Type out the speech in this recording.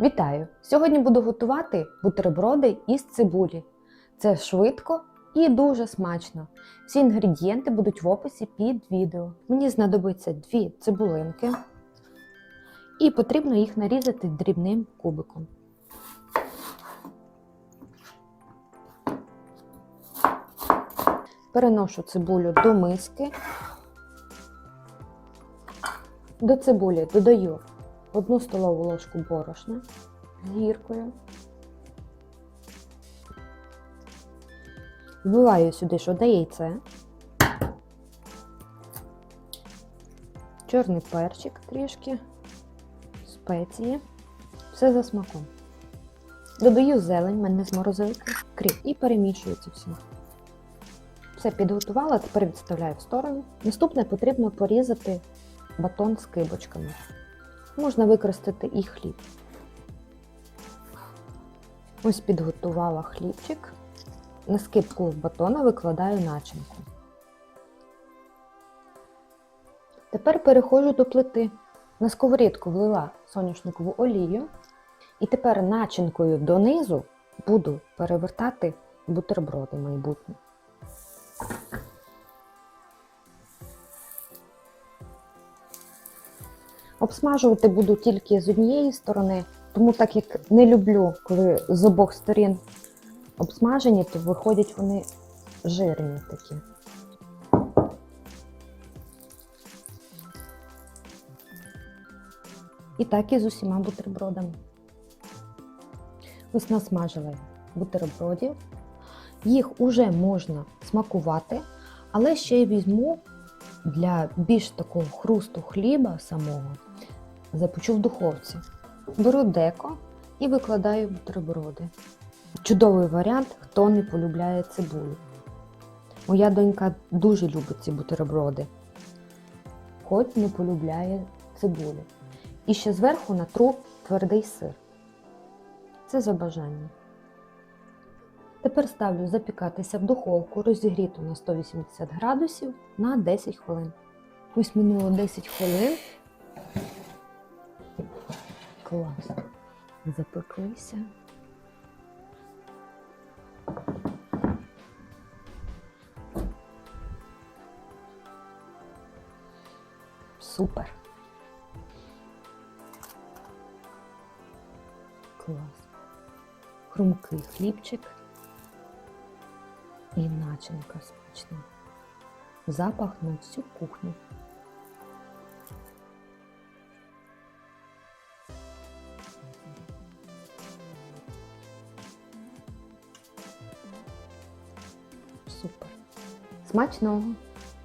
Вітаю! Сьогодні буду готувати бутерброди із цибулі. Це швидко і дуже смачно. Всі інгредієнти будуть в описі під відео. Мені знадобиться дві цибулинки, і потрібно їх нарізати дрібним кубиком. Переношу цибулю до миски. До цибулі додаю 1 столову ложку борошна з гіркою. Вбиваю сюди ж одне яйце, чорний перчик трішки, спеції, все за смаком. Додаю зелень, мене з морозилки, кріп і перемішую це все. Все підготувала, тепер відставляю в сторону. Наступне потрібно порізати батон з кибочками. Можна використати і хліб. Ось підготувала хлібчик. На скибку батона викладаю начинку. Тепер переходжу до плити. На сковорідку влила соняшникову олію. І тепер начинкою донизу буду перевертати бутерброди майбутні. Обсмажувати буду тільки з однієї сторони, тому так як не люблю, коли з обох сторін обсмажені, то виходять вони жирні такі. І так і з усіма бутербродами. Ось насмажила я бутербродів. Їх уже можна смакувати, але ще й візьму для більш такого хрусту хліба самого, запечу в духовці. Беру деко і викладаю бутерброди. Чудовий варіант, хто не полюбляє цибулю. Моя донька дуже любить ці бутерброди, хоч не полюбляє цибулю. І ще зверху натру твердий сир. Це за бажанням. Тепер ставлю запікатися в духовку, розігріту на 180 градусів на 10 хвилин. Ось минуло 10 хвилин. Клас. Запеклися. Супер. Клас. Хрумкий хлібчик і начинка смачна. Запах на всю кухню. Супер. Смачного!